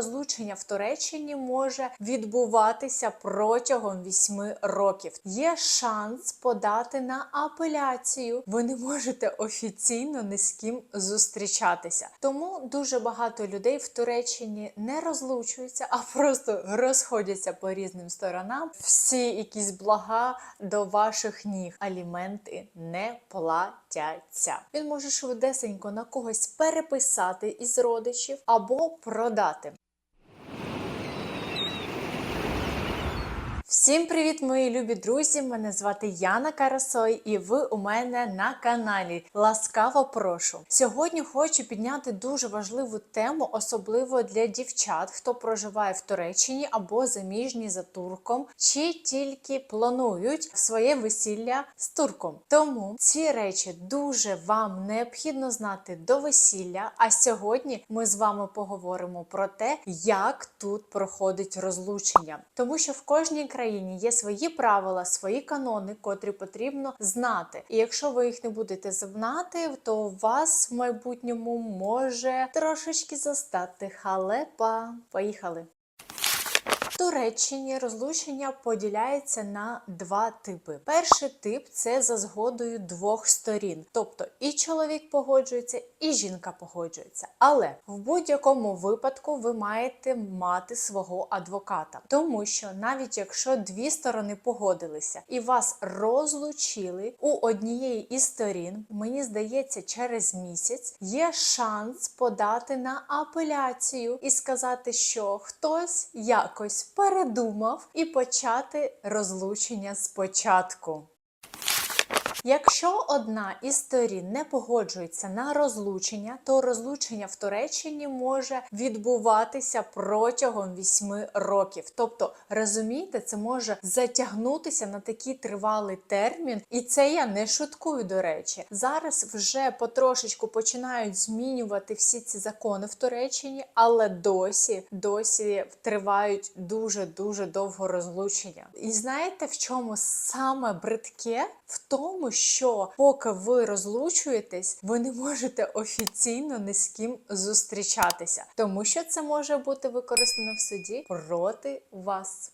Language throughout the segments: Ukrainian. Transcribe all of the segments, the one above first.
розлучення в Туреччині може відбуватися протягом 8 років. Є шанс подати на апеляцію. Ви не можете офіційно ні з ким зустрічатися. Тому дуже багато людей в Туреччині не розлучуються, а просто розходяться по різним сторонам. Всі якісь блага до ваших ніг. Аліменти не платяться. Він може швидесенько на когось переписати із родичів або продати. Всім привіт, мої любі друзі! Мене звати Яна Карасой, і ви у мене на каналі. Ласкаво прошу. Сьогодні хочу підняти дуже важливу тему, особливо для дівчат, хто проживає в Туреччині або заміжні за турком, чи тільки планують своє весілля з турком. Тому ці речі дуже вам необхідно знати до весілля. А сьогодні ми з вами поговоримо про те, як тут проходить розлучення, тому що в кожній країні є свої правила, свої канони, котрі потрібно знати. І якщо ви їх не будете знати, то вас в майбутньому може трошечки застати халепа. Поїхали! Туреччині розлучення поділяється на два типи. Перший тип це за згодою двох сторін, тобто і чоловік погоджується, і жінка погоджується. Але в будь-якому випадку ви маєте мати свого адвоката, тому що навіть якщо дві сторони погодилися і вас розлучили у однієї із сторін, мені здається, через місяць є шанс подати на апеляцію і сказати, що хтось якось передумав і почати розлучення спочатку. Якщо одна із сторін не погоджується на розлучення, то розлучення в Туреччині може відбуватися протягом 8 років. Тобто, розумієте, це може затягнутися на такий тривалий термін, і це я не шуткую. До речі, зараз вже потрошечку починають змінювати всі ці закони в Туреччині, але досі досі тривають дуже дуже довго розлучення. І знаєте, в чому саме бридке? В тому, що поки ви розлучуєтесь, ви не можете офіційно ні з ким зустрічатися, тому що це може бути використано в суді проти вас.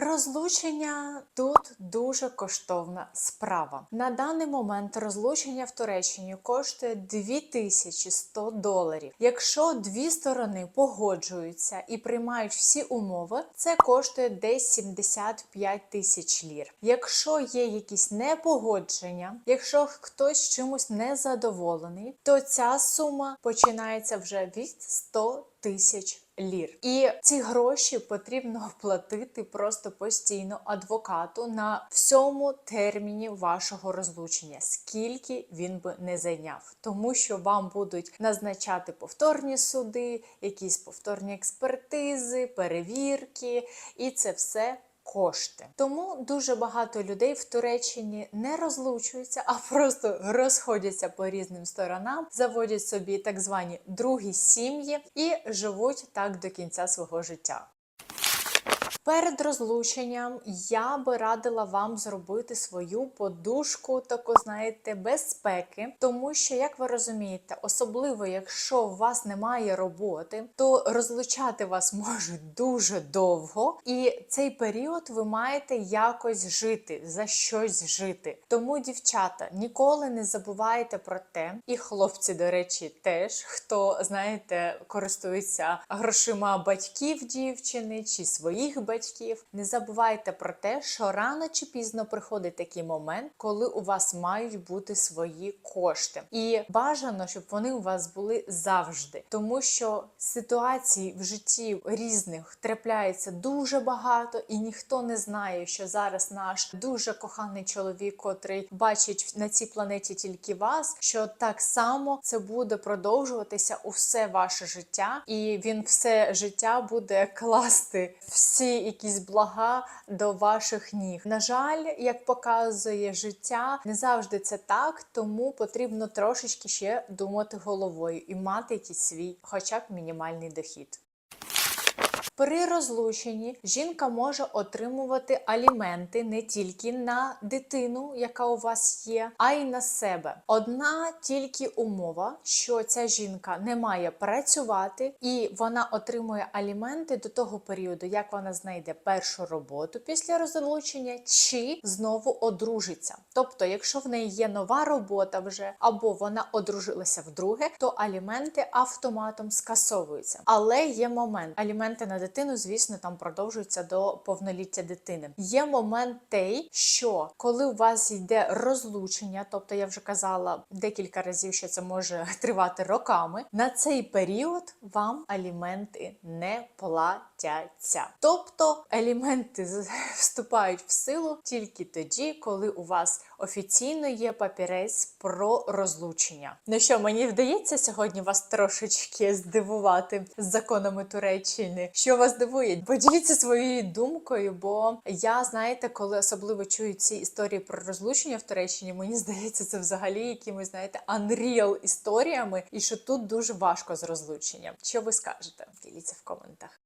Розлучення тут дуже коштовна справа. На даний момент розлучення в Туреччині коштує 2100 доларів. Якщо дві сторони погоджуються і приймають всі умови, це коштує десь 75 тисяч лір. Якщо є якісь непогодження, якщо хтось чимось не задоволений, то ця сума починається вже від 100 тисяч лір. І ці гроші потрібно платити просто постійно адвокату на всьому терміні вашого розлучення, скільки він би не зайняв, тому що вам будуть назначати повторні суди, якісь повторні експертизи, перевірки, і це все. Кошти тому дуже багато людей в Туреччині не розлучуються, а просто розходяться по різним сторонам, заводять собі так звані другі сім'ї і живуть так до кінця свого життя. Перед розлученням я би радила вам зробити свою подушку, таку, знаєте, безпеки, тому що, як ви розумієте, особливо якщо у вас немає роботи, то розлучати вас можуть дуже довго, і цей період ви маєте якось жити, за щось жити. Тому, дівчата, ніколи не забувайте про те, і хлопці, до речі, теж хто знаєте, користується грошима батьків дівчини чи своїх батьків батьків. Не забувайте про те, що рано чи пізно приходить такий момент, коли у вас мають бути свої кошти. І бажано, щоб вони у вас були завжди, тому що ситуацій в житті різних трапляється дуже багато, і ніхто не знає, що зараз наш дуже коханий чоловік, котрий бачить на цій планеті тільки вас, що так само це буде продовжуватися усе ваше життя, і він все життя буде класти всі якісь блага до ваших ніг. На жаль, як показує життя, не завжди це так, тому потрібно трошечки ще думати головою і мати якийсь свій, хоча б мінімальний дохід. При розлученні жінка може отримувати аліменти не тільки на дитину, яка у вас є, а й на себе. Одна тільки умова, що ця жінка не має працювати, і вона отримує аліменти до того періоду, як вона знайде першу роботу після розлучення, чи знову одружиться. Тобто, якщо в неї є нова робота вже або вона одружилася вдруге, то аліменти автоматом скасовуються. Але є момент: аліменти на дитину, звісно, там продовжуються до повноліття дитини. Є момент той, що коли у вас йде розлучення, тобто я вже казала декілька разів, що це може тривати роками. На цей період вам аліменти не платяться. Тобто аліменти вступають в силу тільки тоді, коли у вас офіційно є папірець про розлучення. Ну що, мені вдається сьогодні вас трошечки здивувати з законами Туреччини. Що вас дивує? Поділіться своєю думкою, бо я знаєте, коли особливо чую ці історії про розлучення в Туреччині, мені здається, це взагалі якимось, знаєте, unreal історіями, і що тут дуже важко з розлученням. Що ви скажете? Діліться в коментах.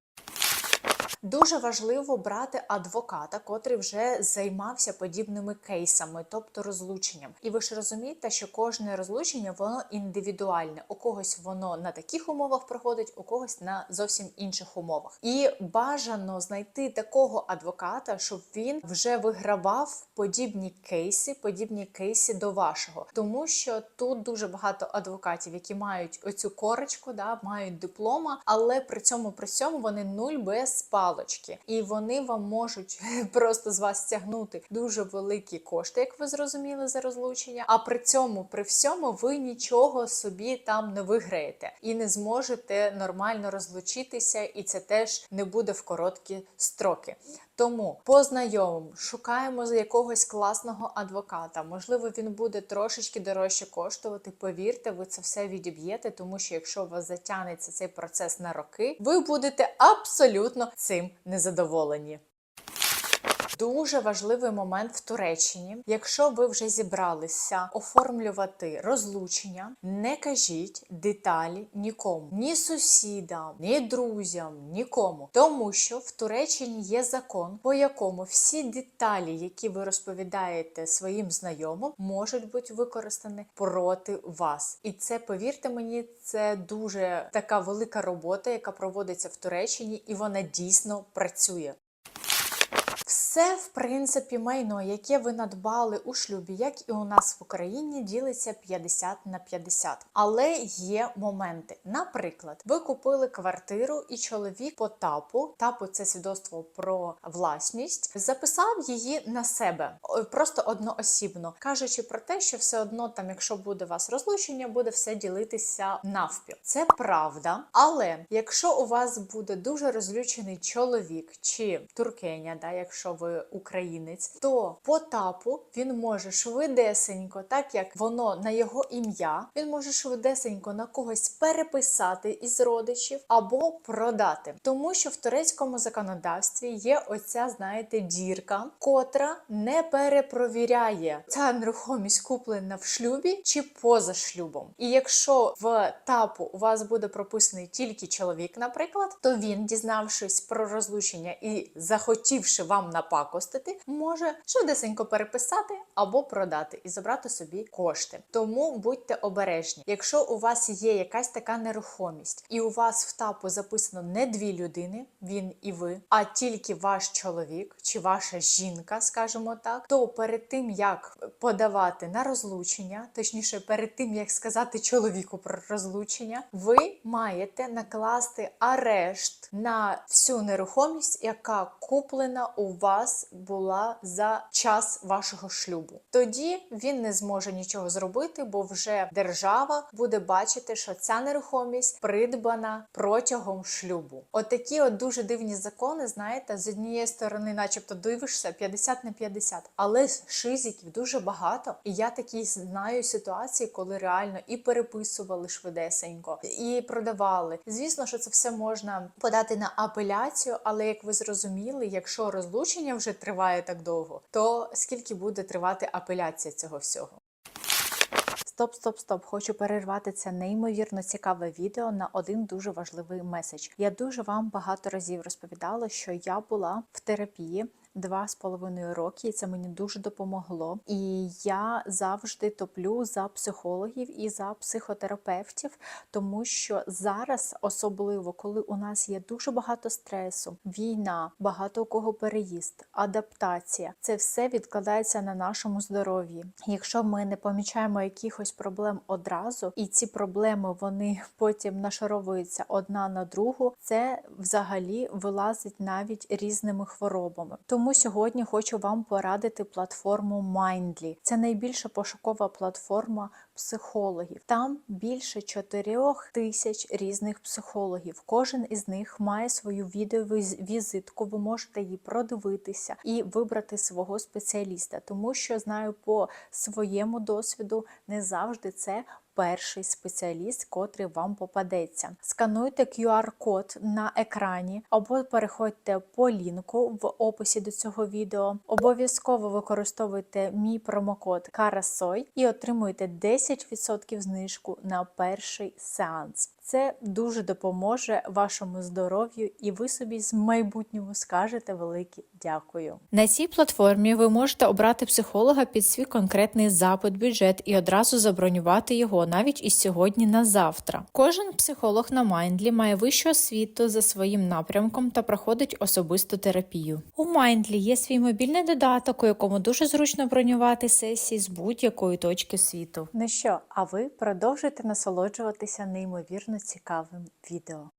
Дуже важливо брати адвоката, котрий вже займався подібними кейсами, тобто розлученням. І ви ж розумієте, що кожне розлучення воно індивідуальне. У когось воно на таких умовах проходить, у когось на зовсім інших умовах. І бажано знайти такого адвоката, щоб він вже вигравав подібні кейси, подібні кейси до вашого, тому що тут дуже багато адвокатів, які мають оцю корочку, да мають диплома, але при цьому при цьому вони нуль без палочки, і вони вам можуть просто з вас стягнути дуже великі кошти, як ви зрозуміли за розлучення. А при цьому, при всьому, ви нічого собі там не виграєте і не зможете нормально розлучитися, і це теж не буде в короткі строки. Тому по знайомим шукаємо за якогось класного адвоката. Можливо, він буде трошечки дорожче коштувати. Повірте, ви це все відіб'єте, тому що якщо у вас затягнеться цей процес на роки, ви будете абсолютно цим незадоволені. Дуже важливий момент в Туреччині. Якщо ви вже зібралися оформлювати розлучення, не кажіть деталі нікому, ні сусідам, ні друзям, нікому. Тому що в Туреччині є закон, по якому всі деталі, які ви розповідаєте своїм знайомим, можуть бути використані проти вас. І це, повірте мені, це дуже така велика робота, яка проводиться в Туреччині, і вона дійсно працює. Все, в принципі, майно, яке ви надбали у шлюбі, як і у нас в Україні, ділиться 50 на 50. Але є моменти. Наприклад, ви купили квартиру, і чоловік по тапу, тапу це свідоцтво про власність, записав її на себе, просто одноосібно, кажучи про те, що все одно там, якщо буде у вас розлучення, буде все ділитися навпіл. Це правда. Але якщо у вас буде дуже розлючений чоловік чи туркеня, да, якщо ви українець, то по тапу він може швидесенько, так як воно на його ім'я, він може швидесенько на когось переписати із родичів або продати. Тому що в турецькому законодавстві є оця, знаєте, дірка, котра не перепровіряє ця нерухомість куплена в шлюбі чи поза шлюбом. І якщо в тапу у вас буде прописаний тільки чоловік, наприклад, то він, дізнавшись про розлучення і захотівши вам напакостити, може швидесенько переписати або продати і забрати собі кошти. Тому будьте обережні. Якщо у вас є якась така нерухомість, і у вас в тапу записано не дві людини, він і ви, а тільки ваш чоловік чи ваша жінка, скажімо так, то перед тим як подавати на розлучення, точніше, перед тим як сказати чоловіку про розлучення, ви маєте накласти арешт на всю нерухомість, яка куплена у вас була за час вашого шлюбу. Тоді він не зможе нічого зробити, бо вже держава буде бачити, що ця нерухомість придбана протягом шлюбу. Отакі от дуже дивні закони, знаєте, з однієї сторони, начебто, дивишся 50 на 50, але шизиків дуже багато. І я такі знаю ситуації, коли реально і переписували швидесенько, і продавали. Звісно, що це все можна подати на апеляцію, але як ви зрозуміли, якщо розлучення вже триває так довго, то скільки буде тривати апеляція цього всього? Стоп, стоп, стоп. Хочу перервати це неймовірно цікаве відео на один дуже важливий меседж. Я дуже вам багато разів розповідала, що я була в терапії. Два з половиною роки, і це мені дуже допомогло. І я завжди топлю за психологів і за психотерапевтів, тому що зараз, особливо коли у нас є дуже багато стресу, війна, багато у кого переїзд, адаптація, це все відкладається на нашому здоров'ї. Якщо ми не помічаємо якихось проблем одразу, і ці проблеми вони потім нашаровуються одна на другу, це взагалі вилазить навіть різними хворобами. Тому сьогодні хочу вам порадити платформу Mindly. Це найбільша пошукова платформа психологів. Там більше 4 тисяч різних психологів. Кожен із них має свою відеовізитку. Ви можете її продивитися і вибрати свого спеціаліста, тому що знаю по своєму досвіду не завжди це. Перший спеціаліст, котрий вам попадеться. Скануйте QR-код на екрані, або переходьте по лінку в описі до цього відео. Обов'язково використовуйте мій промокод KARASOY і отримуєте 10% знижку на перший сеанс. Це дуже допоможе вашому здоров'ю, і ви собі з майбутньому скажете велике дякую. На цій платформі ви можете обрати психолога під свій конкретний запит, бюджет і одразу забронювати його навіть із сьогодні на завтра. Кожен психолог на Майндлі має вищу освіту за своїм напрямком та проходить особисту терапію. У Майндлі є свій мобільний додаток, у якому дуже зручно бронювати сесії з будь-якої точки світу. Ну що, а ви продовжуєте насолоджуватися неймовірно цікавим відео.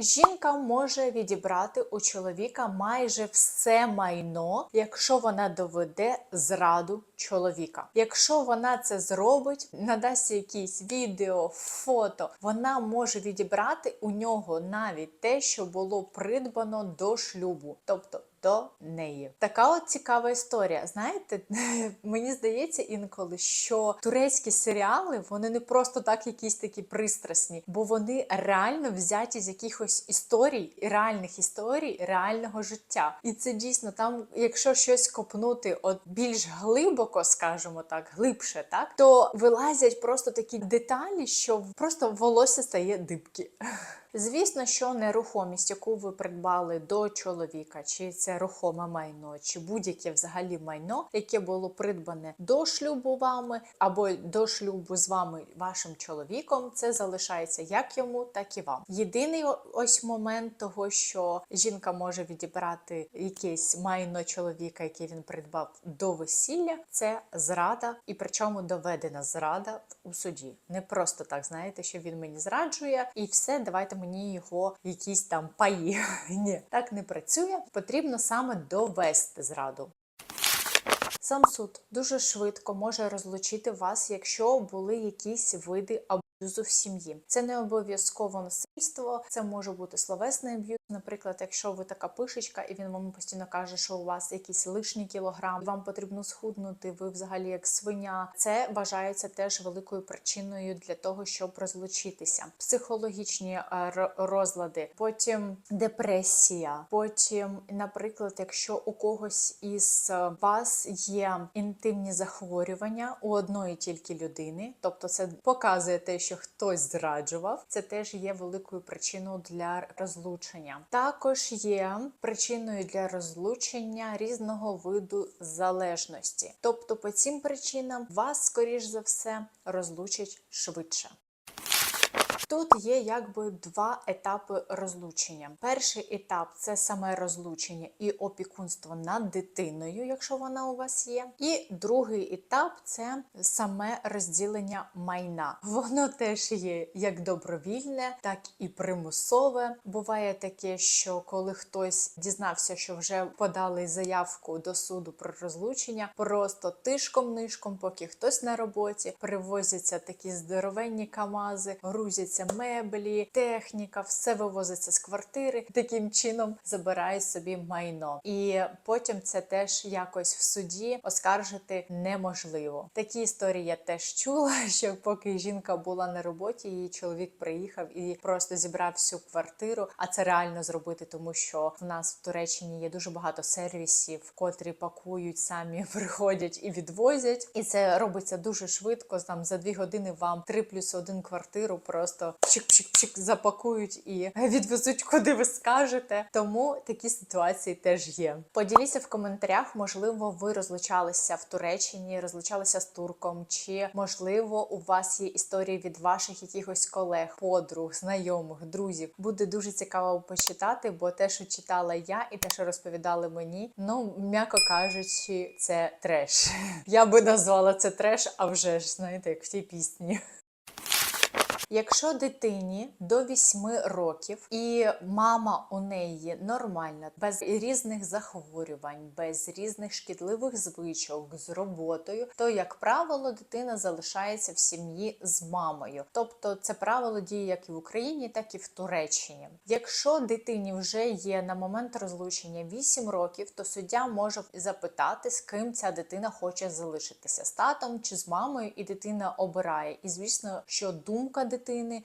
Жінка може відібрати у чоловіка майже все майно, якщо вона доведе зраду чоловіка. Якщо вона це зробить, надасть якісь відео, фото, вона може відібрати у нього навіть те, що було придбано до шлюбу, тобто до неї. Така от цікава історія. Знаєте, мені здається інколи, що турецькі серіали вони не просто так якісь такі пристрасні, бо вони реально взяті з якихось історій, реальних історій, реального життя. І це дійсно там, якщо щось копнути от більш глибоко, скажімо так, глибше, так то вилазять просто такі деталі, що просто волосся стає дибки. Звісно, що нерухомість, яку ви придбали до чоловіка, чи це рухоме майно, чи будь-яке взагалі майно, яке було придбане до шлюбу вами або до шлюбу з вами вашим чоловіком, це залишається як йому, так і вам. Єдиний ось момент того, що жінка може відібрати якесь майно чоловіка, яке він придбав до весілля, це зрада, і причому доведена зрада у суді. Не просто так знаєте, що він мені зраджує, і все, давайте мені його якісь там паї. Ні, так не працює. Потрібно саме довести зраду. Сам суд дуже швидко може розлучити вас, якщо були якісь види аб'юзу в сім'ї. Це не обов'язково насильство, це може бути словесний аб'юз. Наприклад, якщо ви така пишечка, і він вам постійно каже, що у вас якийсь лишній кілограм, вам потрібно схуднути, ви взагалі як свиня. Це вважається теж великою причиною для того, щоб розлучитися. Психологічні розлади, потім депресія, потім, наприклад, якщо у когось із вас є інтимні захворювання у одної тільки людини, тобто це показує те, що хтось зраджував, це теж є великою причиною для розлучення. Також є причиною для розлучення різного виду залежності. Тобто, по цим причинам вас, скоріш за все, розлучать швидше. Тут є якби два етапи розлучення. Перший етап це саме розлучення і опікунство над дитиною, якщо вона у вас є. І другий етап це саме розділення майна. Воно теж є як добровільне, так і примусове. Буває таке, що коли хтось дізнався, що вже подали заявку до суду про розлучення, просто тишком-нишком, поки хтось на роботі, привозяться такі здоровенні камази, грузять вивозяться меблі, техніка, все вивозиться з квартири. Таким чином забирають собі майно. І потім це теж якось в суді оскаржити неможливо. Такі історії я теж чула, що поки жінка була на роботі, її чоловік приїхав і просто зібрав всю квартиру. А це реально зробити, тому що в нас в Туреччині є дуже багато сервісів, котрі пакують самі, приходять і відвозять. І це робиться дуже швидко. Там за дві години вам три плюс один квартиру просто чик-чик-чик запакують і відвезуть, куди ви скажете. Тому такі ситуації теж є. Поділіться в коментарях, можливо, ви розлучалися в Туреччині, розлучалися з турком, чи можливо у вас є історії від ваших якихось колег, подруг, знайомих, друзів. Буде дуже цікаво почитати, бо те, що читала я, і те, що розповідали мені, ну м'яко кажучи, це треш. Я би назвала це треш, а вже ж знаєте, як в тій пісні. Якщо дитині до 8 років і мама у неї нормальна, без різних захворювань, без різних шкідливих звичок з роботою, то як правило дитина залишається в сім'ї з мамою. Тобто це правило діє як і в Україні, так і в Туреччині. Якщо дитині вже є на момент розлучення 8 років, то суддя може запитати, з ким ця дитина хоче залишитися з татом чи з мамою, і дитина обирає. І звісно, що думка дитини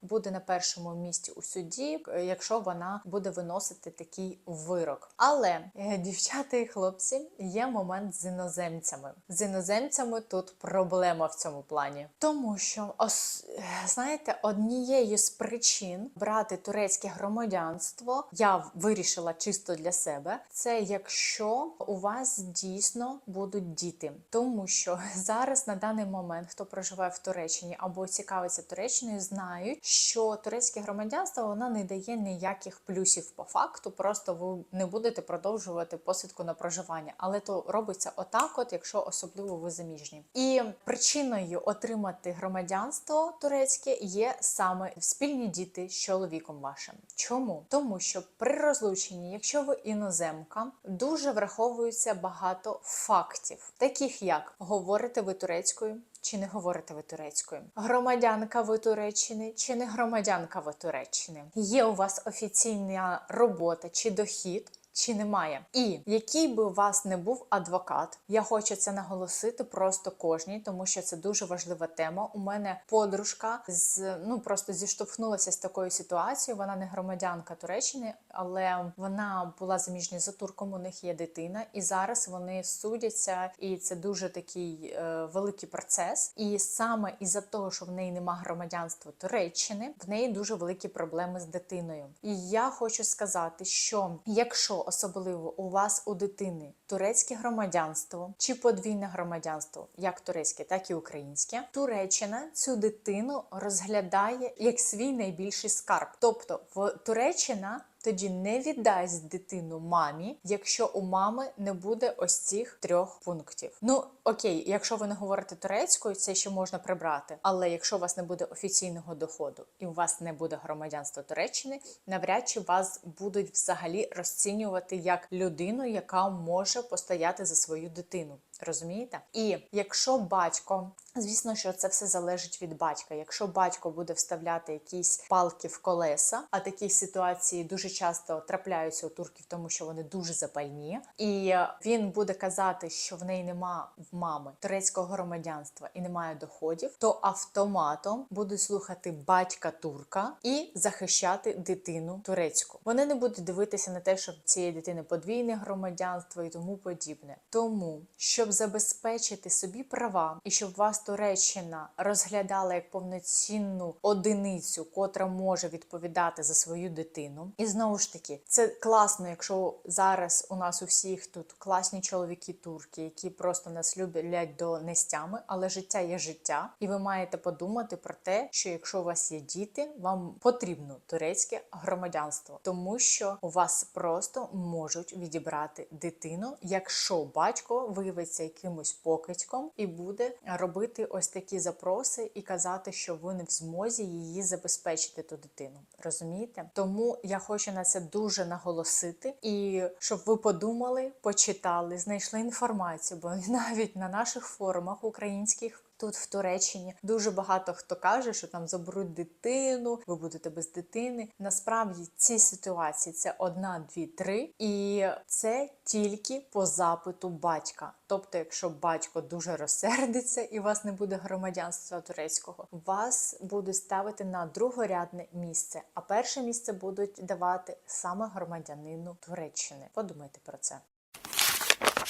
буде на першому місці у суді, е, якщо вона буде виносити такий вирок. Але е, дівчата і хлопці є момент з іноземцями. З іноземцями тут проблема в цьому плані, тому що ос, знаєте, однією з причин брати турецьке громадянство я вирішила чисто для себе. Це якщо у вас дійсно будуть діти, тому що зараз на даний момент хто проживає в Туреччині або цікавиться Туреччиною, знають, що турецьке громадянство воно не дає ніяких плюсів по факту. Просто ви не будете продовжувати посвідку на проживання, але то робиться отак, от якщо особливо ви заміжні. І причиною отримати громадянство турецьке є саме спільні діти з чоловіком вашим. Чому? Тому що при розлученні, якщо ви іноземка, дуже враховується багато фактів, таких як говорите ви турецькою. Чи не говорите ви турецькою? Громадянка ви Туреччини чи не громадянка ви Туреччини? Є у вас офіційна робота чи дохід? Чи немає, і який би у вас не був адвокат, я хочу це наголосити просто кожній, тому що це дуже важлива тема. У мене подружка з ну просто зіштовхнулася з такою ситуацією. Вона не громадянка Туреччини, але вона була заміжня за турком. У них є дитина, і зараз вони судяться, і це дуже такий е, великий процес. І саме із-за того, що в неї нема громадянства Туреччини, в неї дуже великі проблеми з дитиною. І я хочу сказати, що якщо особливо у вас у дитини турецьке громадянство чи подвійне громадянство, як турецьке, так і українське, Туреччина цю дитину розглядає як свій найбільший скарб. Тобто в Туреччина тоді не віддасть дитину мамі, якщо у мами не буде ось цих трьох пунктів. Ну окей, якщо ви не говорите турецькою, це ще можна прибрати. Але якщо у вас не буде офіційного доходу і у вас не буде громадянства Туреччини, навряд чи вас будуть взагалі розцінювати як людину, яка може постояти за свою дитину. Розумієте? І якщо батько, звісно, що це все залежить від батька. Якщо батько буде вставляти якісь палки в колеса, а такі ситуації дуже часто трапляються у турків, тому що вони дуже запальні, і він буде казати, що в неї нема в мами турецького громадянства і немає доходів, то автоматом будуть слухати батька турка і захищати дитину турецьку. Вони не будуть дивитися на те, що в цієї дитини подвійне громадянство і тому подібне. Тому щоб забезпечити собі права і щоб вас Туреччина розглядала як повноцінну одиницю, котра може відповідати за свою дитину. І знову ж таки, це класно, якщо зараз у нас у всіх тут класні чоловіки турки, які просто нас люблять до нестями, але життя є життя, і ви маєте подумати про те, що якщо у вас є діти, вам потрібно турецьке громадянство, тому що у вас просто можуть відібрати дитину, якщо батько виявиться якимось покидьком і буде робити ось такі запроси і казати, що ви не в змозі її забезпечити ту дитину. Розумієте? Тому я хочу на це дуже наголосити, і щоб ви подумали, почитали, знайшли інформацію, бо навіть на наших форумах українських. Тут в Туреччині дуже багато хто каже, що там заберуть дитину, ви будете без дитини. Насправді ці ситуації це одна, дві, три, і це тільки по запиту батька. Тобто, якщо батько дуже розсердиться і у вас не буде громадянства турецького, вас будуть ставити на другорядне місце, а перше місце будуть давати саме громадянину Туреччини. Подумайте про це.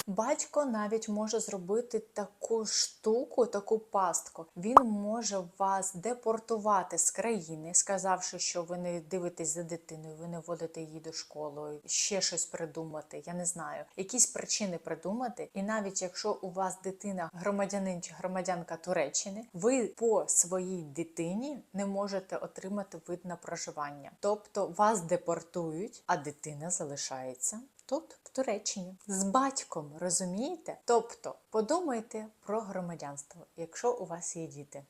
Батько навіть може зробити таку штуку, таку пастку. Він може вас депортувати з країни, сказавши, що ви не дивитесь за дитиною, ви не водите її до школи, ще щось придумати. Я не знаю, якісь причини придумати. І навіть якщо у вас дитина громадянин чи громадянка Туреччини, ви по своїй дитині не можете отримати вид на проживання. Тобто вас депортують, а дитина залишається тут, в Туреччині, з батьком, розумієте? Тобто подумайте про громадянство, якщо у вас є діти.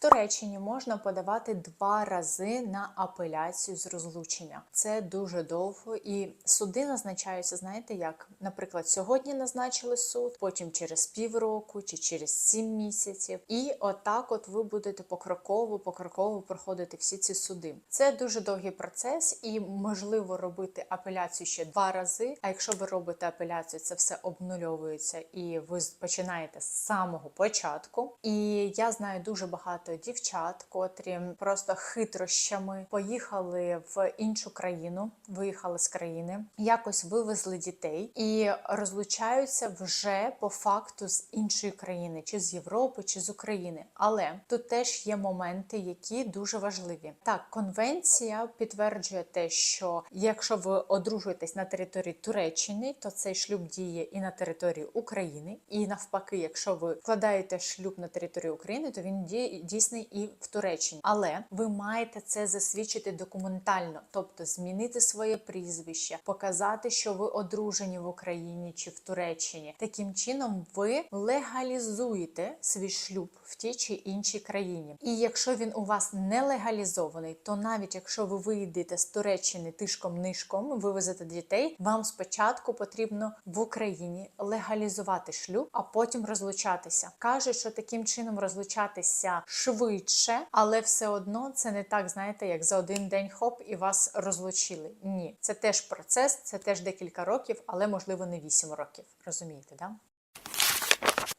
Туреччині можна подавати два рази на апеляцію з розлучення. Це дуже довго, і суди назначаються. Знаєте, як, наприклад, сьогодні назначили суд, потім через півроку чи через сім місяців. І отак, от ви будете покроково, покроково проходити всі ці суди. Це дуже довгий процес, і можливо робити апеляцію ще два рази. А якщо ви робите апеляцію, це все обнульовується, і ви починаєте з самого початку. І я знаю дуже багато дівчат, котрі просто хитрощами поїхали в іншу країну, виїхали з країни, якось вивезли дітей і розлучаються вже по факту з іншої країни, чи з Європи, чи з України. Але тут теж є моменти, які дуже важливі. Так, конвенція підтверджує те, що якщо ви одружуєтесь на території Туреччини, то цей шлюб діє і на території України, і навпаки, якщо ви вкладаєте шлюб на території України, то він діє дійсний і в Туреччині. Але ви маєте це засвідчити документально, тобто змінити своє прізвище, показати, що ви одружені в Україні чи в Туреччині. Таким чином ви легалізуєте свій шлюб в тій чи іншій країні. І якщо він у вас не легалізований, то навіть якщо ви вийдете з Туреччини тишком-нишком, вивезете дітей, вам спочатку потрібно в Україні легалізувати шлюб, а потім розлучатися. Кажуть, що таким чином розлучатися швидше, але все одно це не так, знаєте, як за один день хоп і вас розлучили. Ні, це теж процес, це теж декілька років, але можливо не 8 років. Розумієте, да?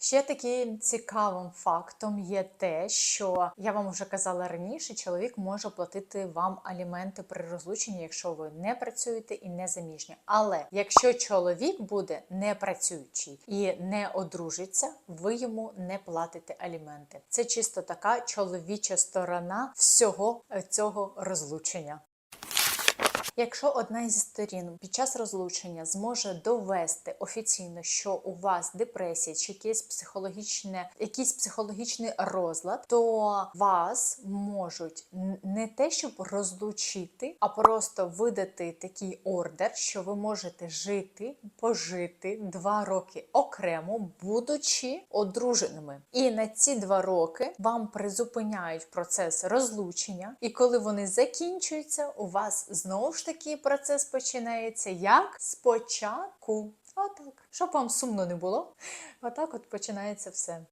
Ще таким цікавим фактом є те, що я вам вже казала раніше, чоловік може платити вам аліменти при розлученні, якщо ви не працюєте і не заміжні. Але якщо чоловік буде не працюючий і не одружиться, ви йому не платите аліменти. Це чисто така чоловіча сторона всього цього розлучення. Якщо одна із сторін під час розлучення зможе довести офіційно, що у вас депресія чи якесь психологічне, якийсь психологічний розлад, то вас можуть не те, щоб розлучити, а просто видати такий ордер, що ви можете жити, пожити два роки окремо, будучи одруженими. І на ці два роки вам призупиняють процес розлучення, і коли вони закінчуються, у вас знову ж таки процес починається як спочатку. Отак. Щоб вам сумно не було, отак от починається все.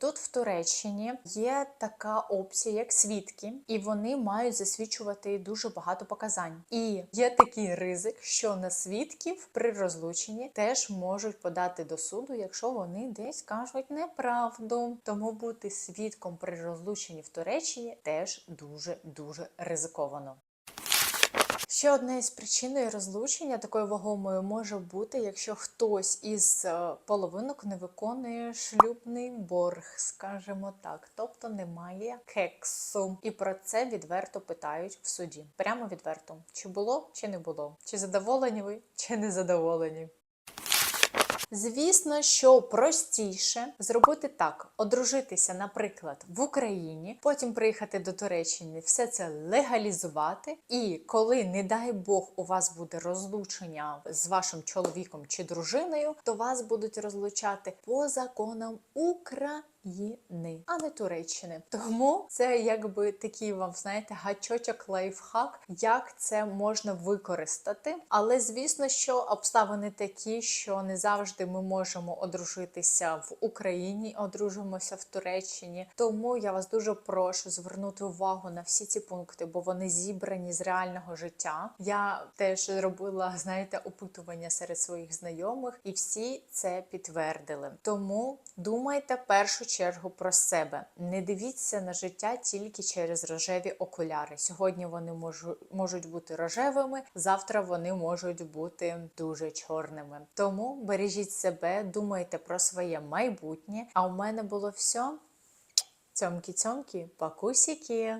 Тут в Туреччині є така опція, як свідки, і вони мають засвідчувати дуже багато показань. І є такий ризик, що на свідків при розлученні теж можуть подати до суду, якщо вони десь кажуть неправду. Тому бути свідком при розлученні в Туреччині теж дуже дуже ризиковано. Ще одна із причиною розлучення такою вагомою може бути, якщо хтось із половинок не виконує шлюбний борг, скажімо так, тобто немає кексу. І про це відверто питають в суді. Прямо відверто, чи було, чи не було, чи задоволені ви, чи не задоволені. Звісно, що простіше зробити так: одружитися, наприклад, в Україні, потім приїхати до Туреччини, все це легалізувати. І коли, не дай Бог, у вас буде розлучення з вашим чоловіком чи дружиною, то вас будуть розлучати по законам України. України, а не Туреччини. Тому це якби такий вам знаєте гачочок лайфхак, як це можна використати. Але звісно, що обставини такі, що не завжди ми можемо одружитися в Україні, одружимося в Туреччині. Тому я вас дуже прошу звернути увагу на всі ці пункти, бо вони зібрані з реального життя. Я теж робила, знаєте, опитування серед своїх знайомих, і всі це підтвердили. Тому думайте першу чергу про себе. Не дивіться на життя тільки через рожеві окуляри. Сьогодні вони можуть бути рожевими, завтра вони можуть бути дуже чорними. Тому бережіть себе, думайте про своє майбутнє. А у мене було все. Цьомкі-цьомкі, пакусіки!